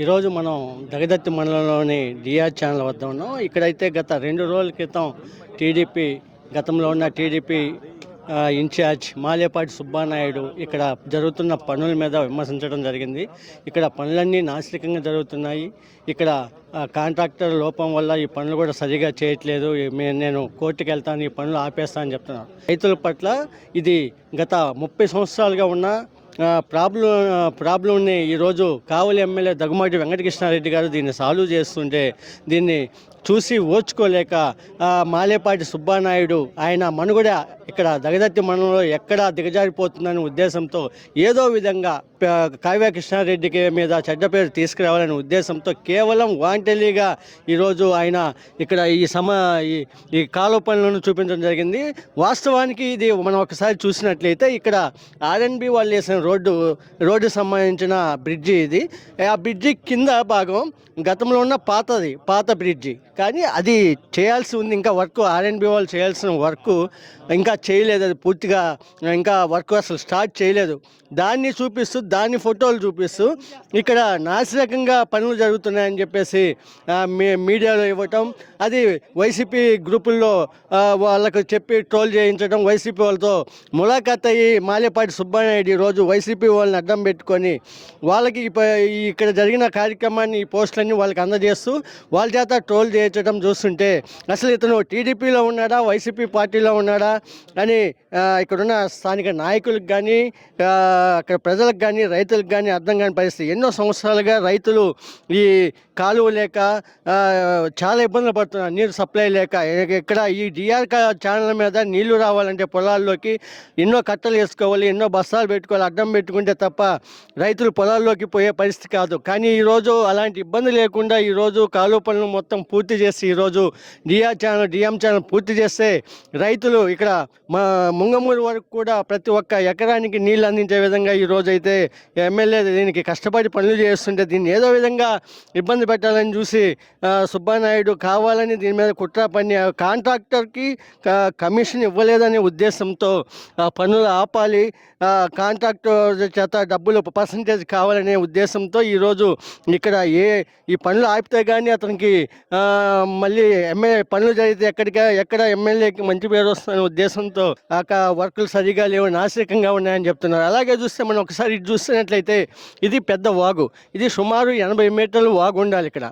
ఈరోజు మనం దగదత్తి మండలంలోని డిఆర్ ఛానల్ వద్ద ఉన్నాం. ఇక్కడైతే గత రెండు రోజుల క్రితం టీడీపీ గతంలో ఉన్న టీడీపీ ఇన్ఛార్జ్ మాలేపాటి సుబ్బానాయుడు ఇక్కడ జరుగుతున్న పనుల మీద విమర్శించడం జరిగింది. ఇక్కడ పనులన్నీ నాశనికంగా జరుగుతున్నాయి. ఇక్కడ కాంట్రాక్టర్ లోపం వల్ల ఈ పనులు కూడా సరిగా చేయట్లేదు. మే- నేను కోర్టుకు వెళ్తాను ఈ పనులు ఆపేస్తాను అని చెప్తున్నాను రైతుల పట్ల ఇది గత ముప్పై సంవత్సరాలుగా ఉన్న ప్రాబ్లం ప్రాబ్లంని ఈరోజు కావలి ఎమ్మెల్యే దగ్గుమాటి వెంకటకృష్ణారెడ్డి గారు దీన్ని సాల్వ్ చేస్తుంటే దీన్ని చూసి ఓర్చుకోలేక మాలేపాటి సుబ్బానాయుడు ఆయన మనుగడ ఇక్కడ దగదత్తి మండలంలో ఎక్కడా దిగజారిపోతుందనే ఉద్దేశంతో ఏదో విధంగా ప- కావ్య కృష్ణారెడ్డికి మీద చెడ్డ పేరు తీసుకురావాలనే ఉద్దేశంతో కేవలం వాంటలీగా ఈరోజు ఆయన ఇక్కడ ఈ సమ ఈ- ఈ కాలువ పనులను చూపించడం జరిగింది. వాస్తవానికి ఇది మనం ఒకసారి చూసినట్లయితే ఇక్కడ ఆర్ఎన్బి వాళ్ళు వేసిన రోడ్డు రోడ్డు సంబంధించిన బ్రిడ్జి ఇది. ఆ బ్రిడ్జి కింద భాగం గతంలో ఉన్న పాతది పాత బ్రిడ్జి. కానీ అది చేయాల్సి ఉంది. ఇంకా వర్క్ ఆర్ఎన్బి వాళ్ళు చేయాల్సిన వర్క్ ఇంకా చేయలేదు. అది పూర్తిగా ఇంకా వర్క్ అసలు స్టార్ట్ చేయలేదు. దాన్ని చూపిస్తూ దాన్ని ఫోటోలు చూపిస్తూ ఇక్కడ నాసిరకంగా పనులు జరుగుతున్నాయని చెప్పేసి మీ- మీడియాలో ఇవ్వటం అది వైసీపీ గ్రూపుల్లో వాళ్ళకు చెప్పి ట్రోల్ చేయించడం వైసీపీ వాళ్ళతో ములాఖాత్ అయ్యి మాలేపాటి సుబ్బానాయుడు రోజు వైసీపీ వాళ్ళని అడ్డం పెట్టుకొని వాళ్ళకి ఇక్కడ జరిగిన కార్యక్రమాన్ని ఈ పోస్టులన్నీ వాళ్ళకి అందజేస్తూ వాళ్ళ చేత ట్రోల్ చేయించడం చూస్తుంటే అసలు ఇతను టీడీపీలో ఉన్నాడా వైసీపీ పార్టీలో ఉన్నాడా అని ఇక్కడున్న స్థానిక నాయకులకు కానీ అక్కడ ప్రజలకు కానీ రైతులకు కానీ అర్థం కాని పరిస్థితి. ఎన్నో సంవత్సరాలుగా రైతులు ఈ కాలువ లేక చాలా ఇబ్బందులు పడుతున్నారు. నీరు సప్లై లేక ఇక్కడ ఈ డిఆర్ ఛానల్ మీద నీళ్ళు రావాలంటే పొలాల్లోకి ఎన్నో కట్టలు వేసుకోవాలి ఎన్నో బస్తాలు పెట్టుకోవాలి అడ్డం పెట్టుకుంటే తప్ప రైతులు పొలాల్లోకి పోయే పరిస్థితి కాదు. కానీ ఈరోజు అలాంటి ఇబ్బంది లేకుండా ఈరోజు కాలువ పనులు మొత్తం పూర్తి చేసి ఈరోజు డిఆర్ ఛానల్ డిఎం ఛానల్ పూర్తి చేస్తే రైతులు ఇక్కడ మా ముంగమూరు వరకు కూడా ప్రతి ఒక్క ఎకరానికి నీళ్ళు అందించే విధంగా ఈ అయితే ఎమ్మెల్యే దీనికి కష్టపడి పనులు చేస్తుంటే దీన్ని ఏదో విధంగా ఇబ్బంది పెట్టాలని చూసి సుబ్బానాయుడు కావాలని దీని మీద కుట్ర పని కాంట్రాక్టర్కి క- కమిషన్ ఇవ్వలేదనే ఉద్దేశంతో ఆ పనులు ఆపాలి కాంట్రాక్టర్ చేత డబ్బులు పర్సంటేజ్ కావాలనే ఉద్దేశంతో ఈరోజు ఇక్కడ ఏ ఈ పనులు ఆపితే కానీ అతనికి మళ్ళీ ఎమ్మెల్యే పనులు జరిగితే ఎక్కడికి ఎక్కడ ఎమ్మెల్యేకి మంచి పేరు వస్తున్న ఉద్దేశంతో ఆ వర్కులు సరిగా లేవు నాశకంగా ఉన్నాయని చెప్తున్నారు. అలాగే చూస్తే మనం ఒకసారి ఇటు చూస్తున్నట్లయితే ఇది పెద్ద వాగు. ఇది సుమారు ఎనభై మీటర్లు వాగు ఉండాలి ఇక్కడ.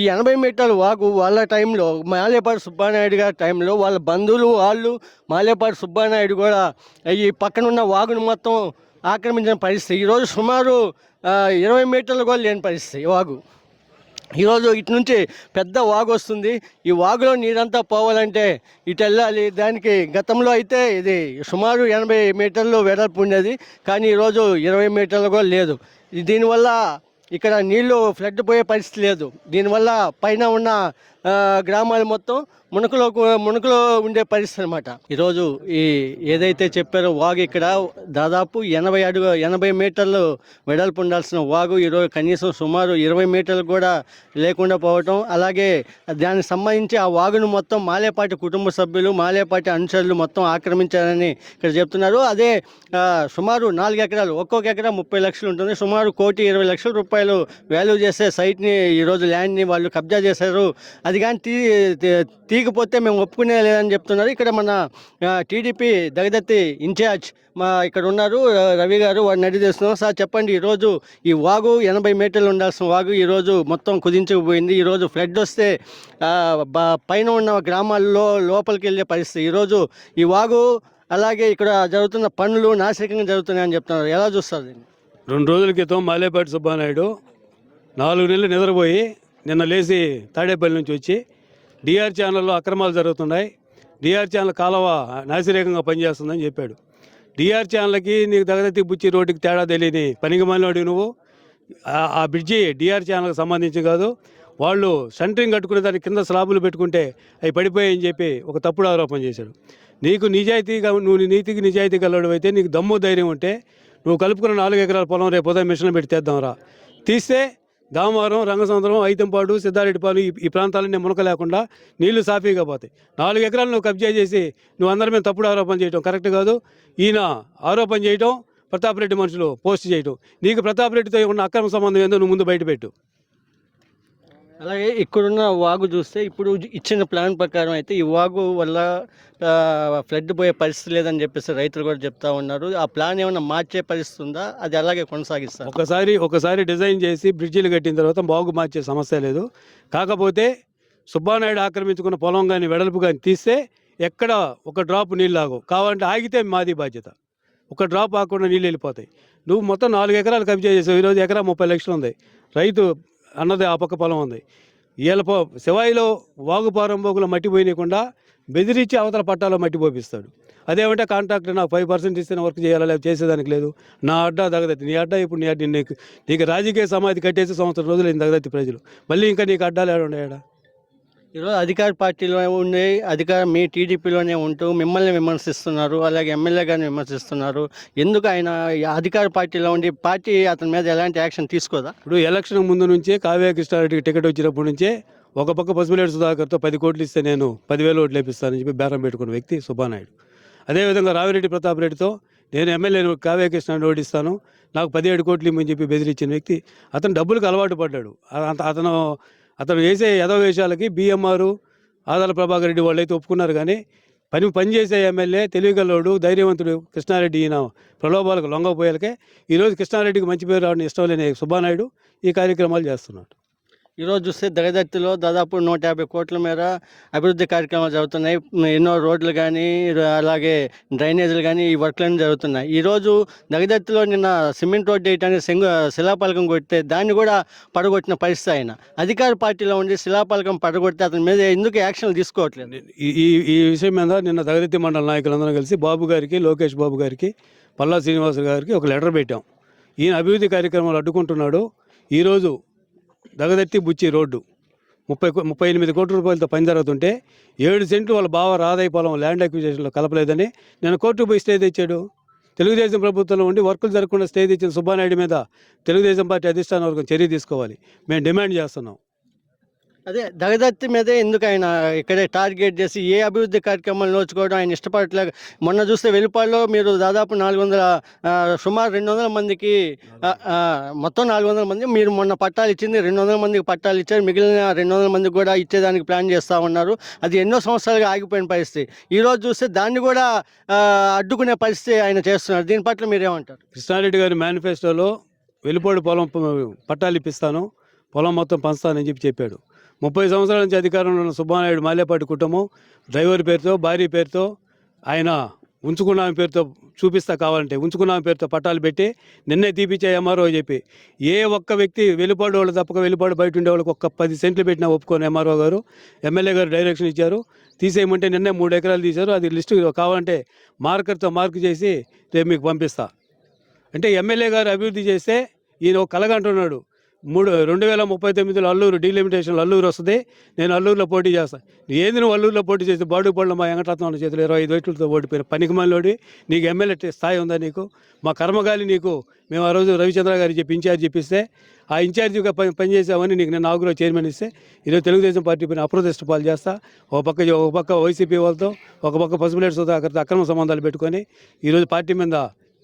ఈ ఎనభై మీటర్ల వాగు వాళ్ళ టైంలో మాలేపాటి సుబ్బానాయుడు గారి టైంలో వాళ్ళ బంధువులు వాళ్ళు మాలేపాటి సుబ్బానాయుడు కూడా ఈ పక్కనున్న వాగును మొత్తం ఆక్రమించిన పరిస్థితి. ఈరోజు సుమారు ఇరవై మీటర్లు కూడా లేని పరిస్థితి వాగు. ఈరోజు ఇటు నుంచి పెద్ద వాగు వస్తుంది. ఈ వాగులో నీరంతా పోవాలంటే ఇటు వెళ్ళాలి. దానికి గతంలో అయితే ఇది సుమారు ఎనభై మీటర్లు వెడల్పు ఉండేది. కానీ ఈరోజు ఇరవై మీటర్లు కూడా లేదు. దీనివల్ల ఇక్కడ నీళ్ళు ఫ్లడ్ పోయే పరిస్థితి లేదు. దీనివల్ల పైన ఉన్న గ్రామాలు మొత్తం మునుకులో మునుకులో ఉండే పరిస్థితి అనమాట ఈరోజు ఈ ఏదైతే చెప్పారో వాగు ఇక్కడ దాదాపు ఎనభై అడుగు ఎనభై మీటర్లు వెడల్పు ఉండాల్సిన వాగు ఈరోజు కనీసం సుమారు ఇరవై మీటర్లు కూడా లేకుండా పోవటం అలాగే దానికి సంబంధించి ఆ వాగును మొత్తం మాలేపాటి కుటుంబ సభ్యులు మాలేపాటి అనుచరులు మొత్తం ఆక్రమించారని ఇక్కడ చెప్తున్నారు. అదే సుమారు నాలుగు ఎకరాలు ఒక్కొక్క ఎకరా ముప్పై లక్షలు ఉంటుంది. సుమారు కోటి ఇరవై లక్షల రూపాయలు వాల్యూ చేసే సైట్ని ఈరోజు ల్యాండ్ని వాళ్ళు కబ్జా చేశారు. అది కానీ తీ తీగిపోతే మేము ఒప్పుకునే లేదని చెప్తున్నారు. ఇక్కడ మన టీడీపీ దగదత్తి ఇన్ఛార్జ్ మా ఇక్కడ ఉన్నారు రవి గారు వారిని అడిగి చేస్తున్నాం సార్ చెప్పండి ఈరోజు ఈ వాగు ఎనభై మీటర్లు ఉండాల్సిన వాగు ఈరోజు మొత్తం కుదించుకుపోయింది. ఈరోజు ఫ్లడ్ వస్తే పైన ఉన్న గ్రామాల్లో లోపలికి వెళ్ళే పరిస్థితి. ఈరోజు ఈ వాగు అలాగే ఇక్కడ జరుగుతున్న పనులు నాశకంగా జరుగుతున్నాయని చెప్తున్నారు. ఎలా చూస్తారు దీన్ని? రెండు రోజుల క్రితం మాలేపాటి సుబ్బానాయుడు నాలుగు నెలలు నిద్రపోయి నిన్న లేచి తాడేపల్లి నుంచి వచ్చి డిఆర్ ఛానల్లో అక్రమాలు జరుగుతున్నాయి. డిఆర్ ఛానల్ కాలువ నాసిరేకంగా పనిచేస్తుందని చెప్పాడు. డిఆర్ ఛానల్కి నీకు దగ్గరతి బుచ్చి రోడ్డుకి తేడా తెలియని పనికి మాలినోడివి నువ్వు. ఆ- బ్రిడ్జి డిఆర్ ఛానల్కి సంబంధించి కాదు. వాళ్ళు సెంటరింగ్ కట్టుకునే దాని కింద స్లాబులు పెట్టుకుంటే అవి పడిపోయాయని చెప్పి ఒక తప్పుడు ఆరోపణ చేశాడు. నీకు నిజాయితీగా నువ్వు నీతికి నిజాయితీ కలవడం అయితే నీకు దమ్ము ధైర్యం ఉంటే నువ్వు కలుపుకున్న నాలుగు ఎకరాల పొలం రేపు ఉదయం మిషన్ పెట్టి తెద్దాంరా. తీస్తే దామవరం రంగసముద్రం ఐతంపాడు సిద్ధారెడ్డిపాలు ఈ ఈ ప్రాంతాలన్నీ మునక లేకుండా నీళ్ళు సాఫీగా పోతాయి. నాలుగు ఎకరాలు నువ్వు కబ్జా చేసి నువ్వు అందరి మీద తప్పుడు ఆరోపణ చేయటం కరెక్ట్ కాదు. ఈయన ఆరోపణ చేయటం ప్రతాప్ రెడ్డి మనుషులు పోస్ట్ చేయటం. నీకు ప్రతాప్ రెడ్డితో ఉన్న అక్రమ సంబంధం ఏందో నువ్వు ముందు బయట పెట్టు. అలాగే ఇక్కడున్న వాగు చూస్తే ఇప్పుడు ఇచ్చిన ప్లాన్ ప్రకారం అయితే ఈ వాగు వల్ల ఫ్లడ్ పోయే పరిస్థితి లేదని చెప్పేసి రైతులు కూడా చెప్తా ఉన్నారు. ఆ ప్లాన్ ఏమైనా మార్చే పరిస్థితి ఉందా? అది అలాగే కొనసాగిస్తారు ఒకసారి ఒకసారి డిజైన్ చేసి బ్రిడ్జిలు కట్టిన తర్వాత బాగు మార్చే సమస్య లేదు. కాకపోతే సుబ్బానాయుడు ఆక్రమించుకున్న పొలం కానీ వెడల్పు కానీ తీస్తే ఎక్కడ ఒక డ్రాప్ నీళ్ళు ఆగవు. కావాలంటే ఆగితే మాది బాధ్యత. ఒక డ్రాప్ ఆకుండా నీళ్ళు వెళ్ళిపోతాయి. నువ్వు మొత్తం నాలుగు ఎకరాలు కబ్జా చేసావు. ఈరోజు ఎకరా ముప్పై లక్షలు ఉంది. రైతు అన్నది ఆ పక్క పొలం ఉంది. వీళ్ళ పో శివాయిలో వాగు పారంబోకులో మట్టి పోయినకుండా బెదిరించి అవతల పట్టాలో మట్టి పోపిస్తాడు. అదేమంటే కాంట్రాక్టర్ నాకు ఫైవ్ పర్సెంట్ ఇస్తే వర్క్ చేయాలా లేదా చేసేదానికి లేదు. నా అడ్డా తగదతి నీ అడ్డా ఇప్పుడు నీ అడ్డా నీకు నీకు రాజకీయ సమాధి కట్టేసి సంవత్సరం రోజులు అయింది ప్రజలు. మళ్ళీ ఇంకా నీకు అడ్డాలు ఏడా ఉన్నాయా ఈరోజు అధికార పార్టీలో ఉండే అధికారం మీ టీడీపీలోనే ఉంటూ మిమ్మల్ని విమర్శిస్తున్నారు అలాగే ఎమ్మెల్యే గారిని విమర్శిస్తున్నారు. ఎందుకు ఆయన అధికార పార్టీలో ఉండి పార్టీ అతని మీద ఎలాంటి యాక్షన్ తీసుకోదా? ఇప్పుడు ఎలక్షన్ ముందు నుంచే కావ్య కృష్ణారెడ్డికి టికెట్ వచ్చినప్పటి నుంచే ఒక పక్క పసుపులేడు సుధాకర్తో పది కోట్లు ఇస్తే నేను పదివేలు ఓట్లు వేపిస్తానని చెప్పి బేరం పెట్టుకున్న వ్యక్తి సుబ్బానాయుడు. అదేవిధంగా రావిరెడ్డి ప్రతాప్ రెడ్డితో నేను ఎమ్మెల్యేను కావ్య కృష్ణారెడ్డి ఓడిస్తాను నాకు పదిహేడు కోట్లు ఇమ్మని చెప్పి బెదిరించిన వ్యక్తి అతను డబ్బులకు అలవాటు పడ్డాడు. అంత అతను అతను వేసే యదవ వేషాలకి బిఎంఆర్ ఆదాల ప్రభాకర్ రెడ్డి వాళ్ళు అయితే ఒప్పుకున్నారు కానీ పని పనిచేసే ఎమ్మెల్యే తెలివిగల్లోడు ధైర్యవంతుడు కృష్ణారెడ్డి ఈయన ప్రలోభాలకు లొంగపోయాలకే ఈరోజు కృష్ణారెడ్డికి మంచి పేరు రావడం ఇష్టం లేని సుబ్బానాయుడు ఈ కార్యక్రమాలు చేస్తున్నాడు. ఈరోజు చూస్తే దగదత్తిలో దాదాపు నూట యాభై కోట్ల మేర అభివృద్ధి కార్యక్రమాలు జరుగుతున్నాయి. ఎన్నో రోడ్లు కానీ అలాగే డ్రైనేజీలు కానీ ఈ వర్క్లన్నీ జరుగుతున్నాయి. ఈరోజు దగదత్తిలో నిన్న సిమెంట్ రోడ్డు వేయటానికి శంగు శిలాపలకం కొడితే దాన్ని కూడా పడగొట్టిన పరిస్థితి ఆయన. అధికార పార్టీలో ఉండి శిలాపలకం పడగొడితే అతని మీద ఎందుకు యాక్షన్లు తీసుకోవట్లేదు? ఈ ఈ ఈ విషయం మీద నిన్న దగదత్తి మండల నాయకులందరం కలిసి బాబు గారికి లోకేష్ బాబు గారికి పల్లా శ్రీనివాస గారికి ఒక లెటర్ పెట్టాం. ఈయన అభివృద్ధి కార్యక్రమాలు అడ్డుకుంటున్నాడు. ఈరోజు దగదెత్తి బుచ్చి రోడ్డు. ముప్పై ముప్పై ఎనిమిది కోట్ల రూపాయలతో పని జరుగుతుంటే ఏడు సెంట్లు వాళ్ళ బావ రాధాయ పొలం ల్యాండ్ అక్విజిషన్లో కలపలేదని నేను కోర్టుకు పోయి స్టే తెచ్చాడు. తెలుగుదేశం ప్రభుత్వంలో ఉండి వర్కులు జరగకుండా స్టే తెచ్చిన సుబ్బానాయుడు మీద తెలుగుదేశం పార్టీ అధిష్టాన వర్గం చర్య తీసుకోవాలి. మేము డిమాండ్ చేస్తున్నాం. అదే దగదత్తి మీదే ఎందుకు ఆయన ఇక్కడే టార్గెట్ చేసి ఏ అభివృద్ధి కార్యక్రమాలు నోచుకోవడం ఆయన ఇష్టపడట్లేదు. మొన్న చూస్తే వెలుపాల్లో మీరు దాదాపు నాలుగు వందల సుమారు రెండు వందల మందికి మొత్తం నాలుగు వందల మంది మీరు మొన్న పట్టాలు ఇచ్చింది రెండు వందల మందికి పట్టాలు ఇచ్చారు. మిగిలిన రెండు వందల మందికి కూడా ఇచ్చేదానికి ప్లాన్ చేస్తూ ఉన్నారు. అది ఎన్నో సంవత్సరాలుగా ఆగిపోయిన పరిస్థితి. ఈరోజు చూస్తే దాన్ని కూడా అడ్డుకునే పరిస్థితి ఆయన చేస్తున్నారు. దీని పట్ల మీరేమంటారు? కృష్ణారెడ్డి గారి మేనిఫెస్టోలో వెలుపాడు పొలం పట్టాలు ఇప్పిస్తాను. పొలం మొత్తం పంచుతానని చెప్పి చెప్పాడు. ముప్పై సంవత్సరాల నుంచి అధికారంలో ఉన్న సుబ్బానాయుడు మాలేపాటి కుటుంబం డ్రైవర్ పేరుతో భార్య పేరుతో ఆయన ఉంచుకున్న ఆమె పేరుతో చూపిస్తా కావాలంటే ఉంచుకున్న ఆమె పేరుతో పట్టాలు పెట్టి నిన్నే తీపిచ్చే ఎంఆర్ఓ చెప్పి ఏ ఒక్క వ్యక్తి వెలుపాడు వాళ్ళు తప్పక వెలుపాడు బయట ఉండే వాళ్ళకి ఒక్క పది సెంట్లు పెట్టినా ఒప్పుకొని ఎంఆర్ఓ గారు. ఎమ్మెల్యే గారు డైరెక్షన్ ఇచ్చారు. తీసేయమంటే నిన్నే మూడు ఎకరాలు తీశారు. అది లిస్టు కావాలంటే మార్కర్తో మార్క్ చేసి రేపు మీకు పంపిస్తా. అంటే ఎమ్మెల్యే గారు అభివృద్ధి చేస్తే ఈయన ఒక కలగంటున్నాడు మూడు రెండు వేల ముప్పై తొమ్మిదిలో అల్లూరు డీలిమిటేషన్లో అల్లూరు వస్తుంది. నేను అల్లూరులో పోటీ చేస్తాను ఏంది నువ్వు అల్లూరులో పోటీ చేస్తే బాడు పడలో మా వెంకటరత్నం చేతులు ఇరవై ఐదు ఓట్లతో ఓడిపోయిన పనికి మనలోడి నీకు ఎమ్మెల్యే స్థాయి ఉందా నీకు? మా కర్మగాలి నీకు. మేము ఆ రోజు రవిచంద్ర గారి చెప్పి ఇన్ఛార్జ్ చెప్పిస్తే ఆ ఇన్ఛార్జిగా పని పనిచేసామని నీకు నేను నాగురావు చైర్మన్ ఇస్తే ఈరోజు తెలుగుదేశం పార్టీ పైన అప్రదిష్ట పాలు చేస్తా. ఒక పక్క ఒక పక్క వైసీపీ వాళ్ళతో ఒక పక్క పసుపులేటి సుధాకర్తో అక్రమ సంబంధాలు పెట్టుకొని ఈరోజు పార్టీ మీద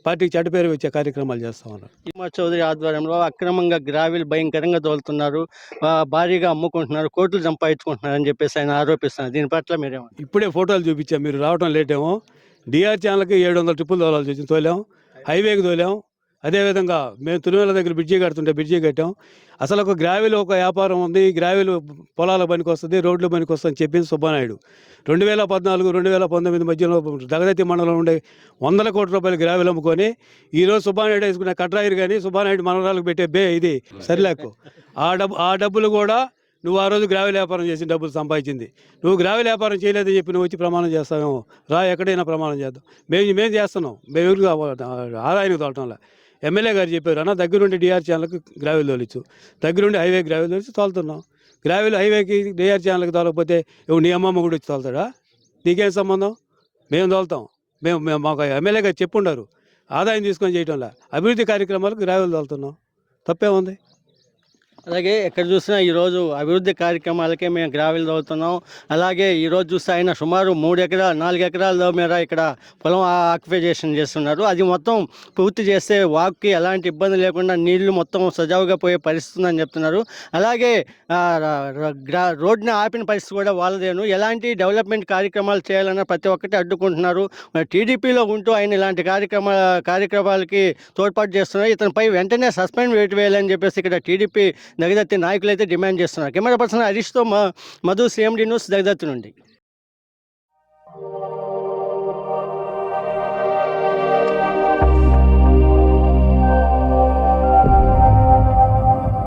పార్టీకి చెడ్డ పేరు వచ్చే కార్యక్రమాలు చేస్తా ఉన్నారు. చౌదరి ఆధ్వర్యంలో అక్రమంగా గ్రావిల్ భయంకరంగా తోలుతున్నారు ఆ, భారీగా అమ్ముకుంటున్నారు కోట్లు సంపాదించుకుంటున్నారు అని చెప్పేసి ఆయన ఆరోపిస్తున్నారు. దీని పట్ల మీరేమంటారు? ఇప్పుడే ఫోటోలు చూపించాం. మీరు రావటం లేట్ ఏమో. డిఆర్ ఛానల్కి ఏడు వందల ట్రిప్పులు తోలాల్సి వచ్చింది తోలాం. హైవేకి తోలాం. అదేవిధంగా మేము తిరుమల దగ్గర బ్రిడ్జి కడుతుంటే బ్రిడ్జి కట్టాం. అసలు ఒక గ్రావెల్ ఒక వ్యాపారం ఉంది. గ్రావెల్ పొలాల పనికి వస్తుంది రోడ్ల పనికి వస్తుంది అని చెప్పింది సుబ్బానాయుడు. రెండు వేల పద్నాలుగు రెండు వేల పంతొమ్మిది మధ్యలో దగదతి మండలంలో ఉండే వందల కోట్ల రూపాయలు గ్రావెల్ అమ్ముకొని ఈరోజు సుబ్బానాయుడు వేసుకున్న కట్రాయిరు కానీ సుబ్బానాయుడు మనవరాలకు పెట్టే బే ఇది. సరిలేకు. ఆ డబ్బు ఆ డబ్బులు కూడా నువ్వు ఆ రోజు గ్రావెల్ వ్యాపారం చేసి డబ్బులు సంపాదించింది. నువ్వు గ్రావెల్ వ్యాపారం చేయలేదని చెప్పి నువ్వు వచ్చి ప్రమాణం చేస్తావేమో. రా ఎక్కడైనా ప్రమాణం చేద్దాం. మేము మేము చేస్తున్నాం. మేము ఆదాయానికి తోటంలో ఎమ్మెల్యే గారు చెప్పారు అన్న దగ్గరుండి డిఆర్ ఛానల్కి గ్రావెల్ తోలిచ్చు. దగ్గరుండి హైవే గ్రావెల్ తోలిచి తోలుతున్నాం. గ్రావెల్ హైవేకి డిఆర్ ఛానల్కి తోలకపోతే నీ అమ్మమ్మ కూడా వచ్చి తోలుతాడా? నీకేం సంబంధం? మేము తోలుతాం. మేము మేము మాకు ఎమ్మెల్యే గారు చెప్పుండారు. ఆదాయం తీసుకొని చేయటంలా. అభివృద్ధి కార్యక్రమాలకు గ్రావెల్ తోలుతున్నాం. తప్పే ఉంది అలాగే ఎక్కడ చూసినా ఈరోజు అభివృద్ధి కార్యక్రమాలకే మేము గ్రావెల్ తవ్వుతున్నాం. అలాగే ఈరోజు చూస్తే ఆయన సుమారు మూడు ఎకరాలు నాలుగు ఎకరాల మేర ఇక్కడ పొలం ఆక్యుపైజేషన్ చేస్తున్నారు. అది మొత్తం పూర్తి చేస్తే వాక్కి ఎలాంటి ఇబ్బంది లేకుండా నీళ్ళు మొత్తం సజావుగా పోయే పరిస్థితి ఉందని చెప్తున్నారు. అలాగే రోడ్ని రోడ్డుని ఆపిన పరిస్థితి కూడా వాళ్ళదేను. ఎలాంటి డెవలప్మెంట్ కార్యక్రమాలు చేయాలన్నా ప్రతి ఒక్కటి అడ్డుకుంటున్నారు. టీడీపీలో ఉంటూ ఆయన ఇలాంటి కార్యక్రమ కార్యక్రమాలకి తోడ్పాటు చేస్తున్నారు. ఇతనిపై వెంటనే సస్పెండ్ వేటు వేయాలని చెప్పేసి ఇక్కడ టీడీపీ దగదత్తి నాయకులు అయితే డిమాండ్ చేస్తున్నారు. కెమెరా పర్సన్ హరీష్తో మ- మధు సిఎండి న్యూస్ దగదత్తి నుండి.